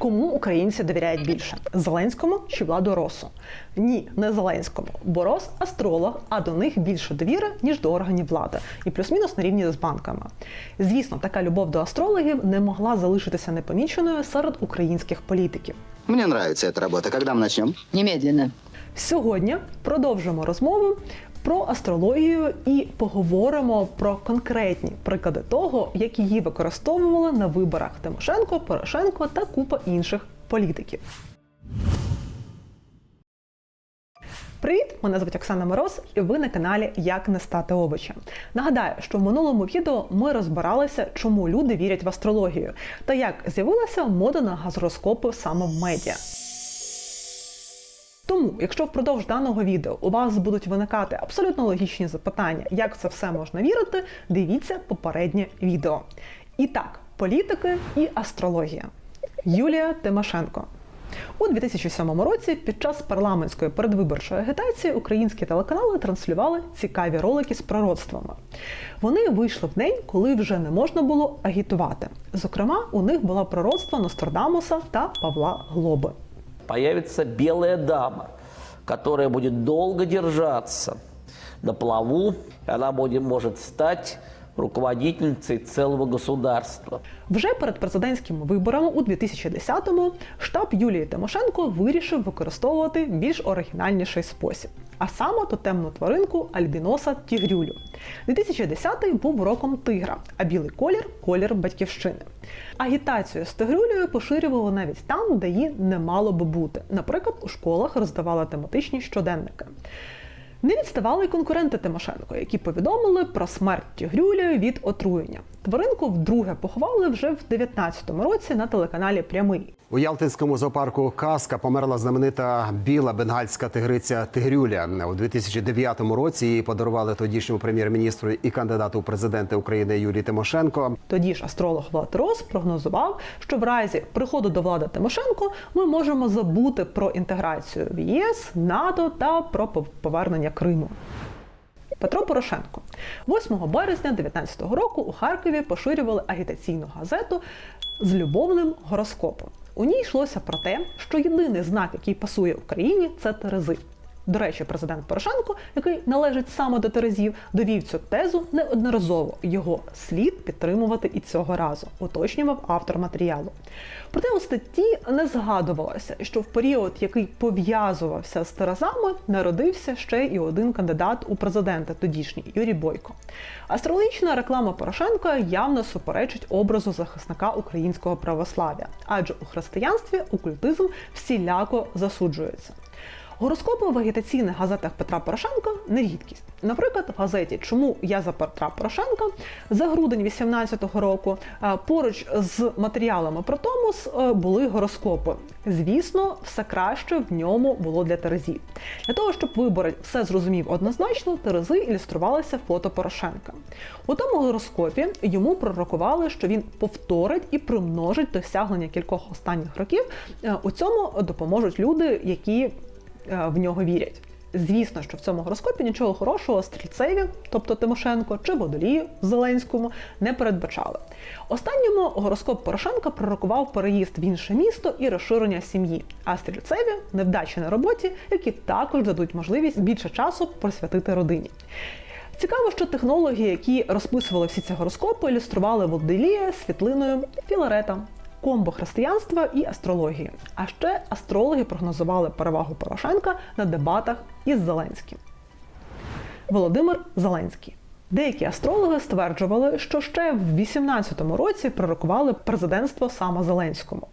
Кому українці довіряють більше Зеленському чи владу Росу? Ні, не Зеленському, бо Рос астролог, а до них більше довіри, ніж до органів влади, і плюс-мінус на рівні з банками. Звісно, така любов до астрологів не могла залишитися непоміченою серед українських політиків. Мне нравится эта работа. Когда мы начнем? Немедленно. Сьогодні продовжимо розмову про астрологію і поговоримо про конкретні приклади того, як її використовували на виборах Тимошенко, Порошенко та купа інших політиків. Привіт! Мене звуть Оксана Мороз, і ви на каналі Як не стати овочем. Нагадаю, що в минулому відео ми розбиралися, чому люди вірять в астрологію та як з'явилася мода на газороскопи саме в медіа. Тому, якщо впродовж даного відео у вас будуть виникати абсолютно логічні запитання, як це все можна вірити, дивіться попереднє відео. І так, політики і астрологія. Юлія Тимошенко. У 2007 році під час парламентської передвиборчої агітації українські телеканали транслювали цікаві ролики з пророцтвами. Вони вийшли в день, коли вже не можна було агітувати. Зокрема, у них було пророцтво Нострадамуса та Павла Глоби. Появится белая дама, которая будет долго держаться на плаву, она будет, может стать руководительницей целого государства. Вже перед президентськими виборами у 2010-му штаб Юлії Тимошенко вирішив використовувати більш оригінальніший спосіб, а саме тотемну тваринку альбіноса тігрюлю. 2010-й був роком тигра, а білий колір колір батьківщини. Агітацію з тигрюлею поширювали навіть там, де її не мало би бути. Наприклад, у школах роздавали тематичні щоденники. Не відставали й конкуренти Тимошенко, які повідомили про смерть тігрюлі від отруєння. Тваринку вдруге поховали вже в 19-му році на телеканалі Прямий. У Ялтинському зоопарку Казка померла знаменита біла бенгальська тигриця Тигрюля. У 2009 році її подарували тодішньому прем'єр-міністру і кандидату у президенти України Юрій Тимошенко. Тоді ж астролог Влад Рос прогнозував, що в разі приходу до влади Тимошенко ми можемо забути про інтеграцію в ЄС, НАТО та про повернення Криму. Петро Порошенко 8 березня 2019 року у Харкові поширювали агітаційну газету з любовним гороскопом. У ній йшлося про те, що єдиний знак, який пасує Україні, це Терези. До речі, президент Порошенко, який належить саме до Терезів, довів цю тезу неодноразово. Його слід підтримувати і цього разу, уточнював автор матеріалу. Проте у статті не згадувалося, що в період, який пов'язувався з Терезами, народився ще і один кандидат у президенти, тодішній Юрій Бойко. Астрологічна реклама Порошенка явно суперечить образу захисника українського православ'я, адже у християнстві окультизм всіляко засуджується. Гороскопи в агітаційних газетах Петра Порошенка не рідкість. Наприклад, в газеті Чому я за Петра Порошенка за грудень 18-го року е, поруч з матеріалами про Томос е, були гороскопи. Звісно, все краще в ньому було для Терезів. Для того, щоб виборець все зрозумів однозначно, Терези ілюструвалися фото Порошенка. У тому гороскопі йому пророкували, що він повторить і примножить досягнення кількох останніх років. Е, У цьому допоможуть люди, які в нього вірять. Звісно, що в цьому гороскопі нічого хорошого стрільцеві, тобто Тимошенко чи Водолію Зеленському, не передбачали. Останньому гороскоп Порошенка пророкував переїзд в інше місто і розширення сім'ї, а стрільцеві невдачі на роботі, які також дадуть можливість більше часу присвятити родині. Цікаво, що технологи, які розписували всі ці гороскопи, ілюстрували Водолія світлиною Філарета, комбо християнства і астрології. А ще астрологи прогнозували перевагу Порошенка на дебатах із Зеленським. Володимир Зеленський. Деякі астрологи стверджували, що ще в 18-му році пророкували президентство саме Зеленському.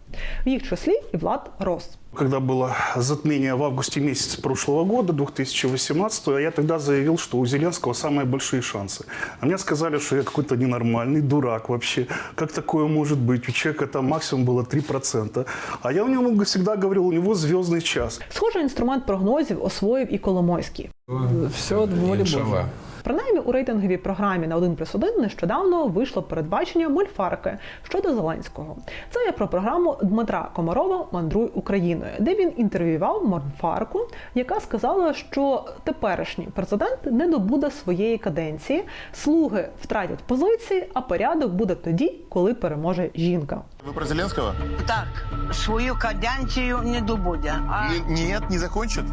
В їх числі і Влад Рос. Когда было затмение в августе месяце прошлого года, 2018, я тогда заявил, что у Зеленского самые большие шансы. А мне сказали, что я какой-то ненормальный, дурак вообще. Как такое может быть? У человека там максимум было 3%. А я у него всегда говорил, у него звездный час. Схожий інструмент прогнозів освоїв і Коломойський. Все от воли Іншого. Божьей. Принаймні у рейтинговій програмі на 1 плюс 1 нещодавно вийшло передбачення мульфарки щодо Зеленського. Це я про програму Дмитра Комарова Мандруй Україною, де він інтерв'ював мульфарку, яка сказала, що теперішній президент не добуде своєї каденції, слуги втратять позиції, а порядок буде тоді, коли переможе жінка. Вы про Зеленского? Так, свою каденцію не добуде. А Н- нет, не закончит?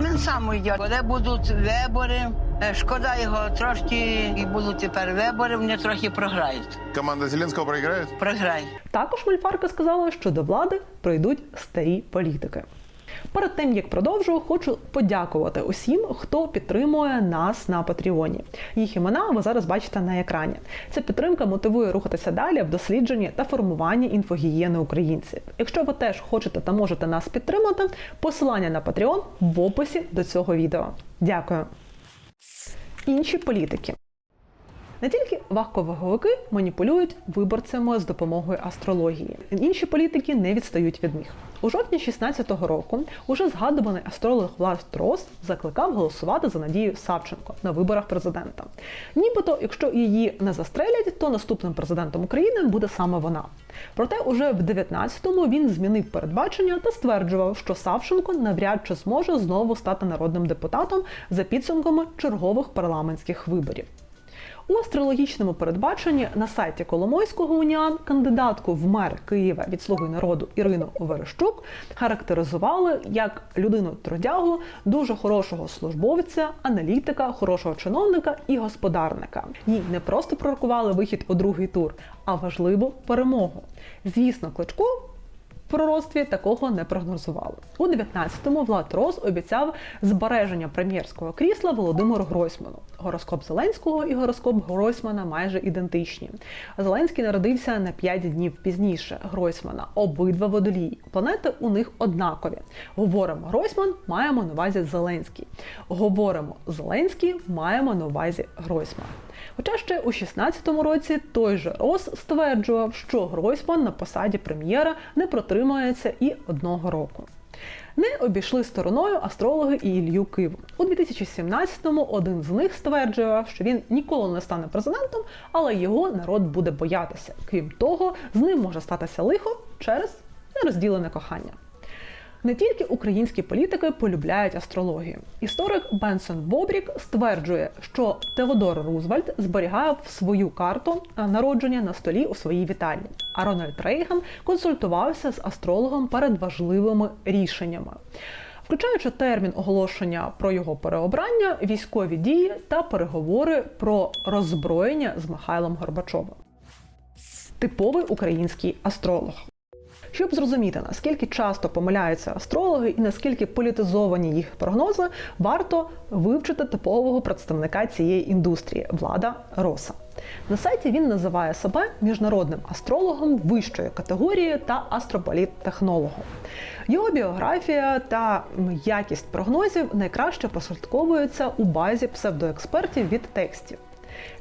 Він сам йде, Коли будуть вибори, е, шкода його трошки, і будуть тепер вибори, вони трохи програють. Команда Зеленського програє? Програє. Також мульфарка сказала, що до влади прийдуть старі політики. Перед тим як продовжу, хочу подякувати усім, хто підтримує нас на Патреоні. Їх імена ви зараз бачите на екрані. Ця підтримка мотивує рухатися далі в дослідженні та формуванні інфогієни українців. Якщо ви теж хочете та можете нас підтримати, посилання на Patreon в описі до цього відео. Дякую. Інші політики. Не тільки вахковаговики маніпулюють виборцями з допомогою астрології. Інші політики не відстають від них. У жовтні 16-го року уже згадуваний астролог Влад Трос закликав голосувати за Надію Савченко на виборах президента. Нібито, якщо її не застрелять, то наступним президентом України буде саме вона. Проте, уже в 19-му він змінив передбачення та стверджував, що Савченко навряд чи зможе знову стати народним депутатом за підсумками чергових парламентських виборів. У астрологічному передбаченні на сайті Коломойського уніан кандидатку в мер Києва від Слуги народу Ірину Верещук характеризували як людину трудягу, дуже хорошого службовця, аналітика, хорошого чиновника і господарника. Їй не просто пророкували вихід у другий тур, а важливу перемогу. Звісно, Кличко пророцтві такого не прогнозували. У 19-му Влад Рос обіцяв збереження прем'єрського крісла Володимиру Гройсману. Гороскоп Зеленського і гороскоп Гройсмана майже ідентичні. Зеленський народився на 5 днів пізніше Гройсмана. Обидва водолії. Планети у них однакові. Говоримо Гройсман, маємо на увазі Зеленський. Говоримо Зеленський, маємо на увазі Гройсман. Хоча ще у 16-му році той же Рос стверджував, що Гройсман на посаді прем'єра не протримається і одного року. Не обійшли стороною астрологи і Ілью Киву. У 2017-му один з них стверджував, що він ніколи не стане президентом, але його народ буде боятися. Крім того, з ним може статися лихо через нерозділене кохання. Не тільки українські політики полюбляють астрологію. Історик Бенсон Бобрік стверджує, що Теодор Рузвельт зберігав свою карту народження на столі у своїй вітальні. А Рональд Рейган консультувався з астрологом перед важливими рішеннями. Включаючи термін оголошення про його переобрання, військові дії та переговори про роззброєння з Михайлом Горбачовим. Типовий український астролог. Щоб зрозуміти, наскільки часто помиляються астрологи і наскільки політизовані їх прогнози, варто вивчити типового представника цієї індустрії Влада Роса. На сайті він називає себе міжнародним астрологом вищої категорії та астрополіт-технологом. Його біографія та якість прогнозів найкраще прослідковуються у базі псевдоекспертів від текстів.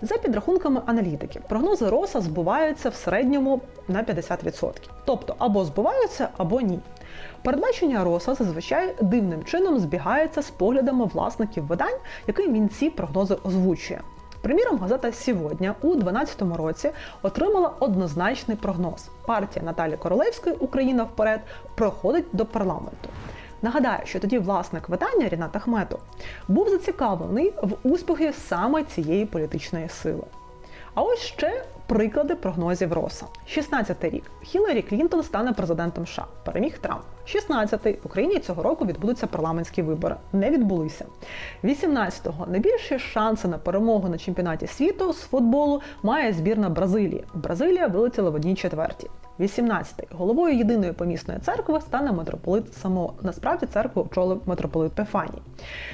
За підрахунками аналітиків, прогнози Роса збуваються в середньому на 50%. Тобто або збуваються, або ні. Передбачення Роса зазвичай дивним чином збігаються з поглядами власників видань, яким він ці прогнози озвучує. Приміром, газета «Сьогодні» у 2012 році отримала однозначний прогноз. Партія Наталі Королевської Україна вперед проходить до парламенту. Нагадаю, що тоді власник видання Рінат Ахметов був зацікавлений в успіхі саме цієї політичної сили. А ось ще приклади прогнозів Роса. 16-й рік. Хіларі Клінтон стане президентом США. Переміг Трамп. 16-й. В Україні цього року відбудуться парламентські вибори. Не відбулися. 18-го. Найбільші шанси на перемогу на чемпіонаті світу з футболу має збірна Бразилії. Бразилія вилетіла в одній четвертій. 18. Головою єдиної помісної церкви стане митрополит Само. Насправді церкву очолив митрополит Пефаній.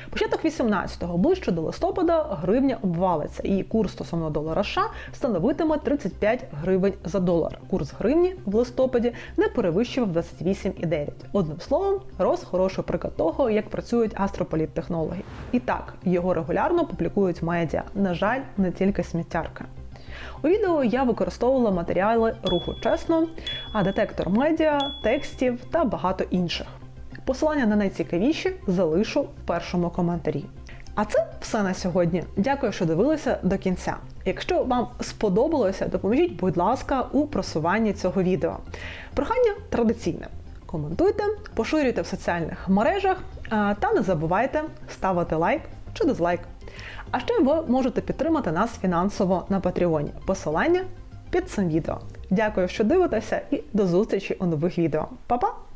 Початок 18-го, ближче до листопада, гривня обвалиться, і курс стосовно долара США становитиме 35 гривень за долар. Курс гривні в листопаді не перевищував 28,9. Одним словом, рос хороший приклад того, як працюють астрополіттехнологи. І так, його регулярно публікують медіа. На жаль, не тільки сміттярка. У відео я використовувала матеріали руху чесно, а детектор медіа, текстів та багато інших. Посилання на найцікавіші залишу в першому коментарі. А це все на сьогодні. Дякую, що дивилися до кінця. Якщо вам сподобалося, допоможіть, будь ласка, у просуванні цього відео. Прохання традиційне. Коментуйте, поширюйте в соціальних мережах та не забувайте ставити лайк чи дизлайк. А ще ви можете підтримати нас фінансово на Патреоні. Посилання під цим відео. Дякую, що дивитеся, і до зустрічі у нових відео. Па-па!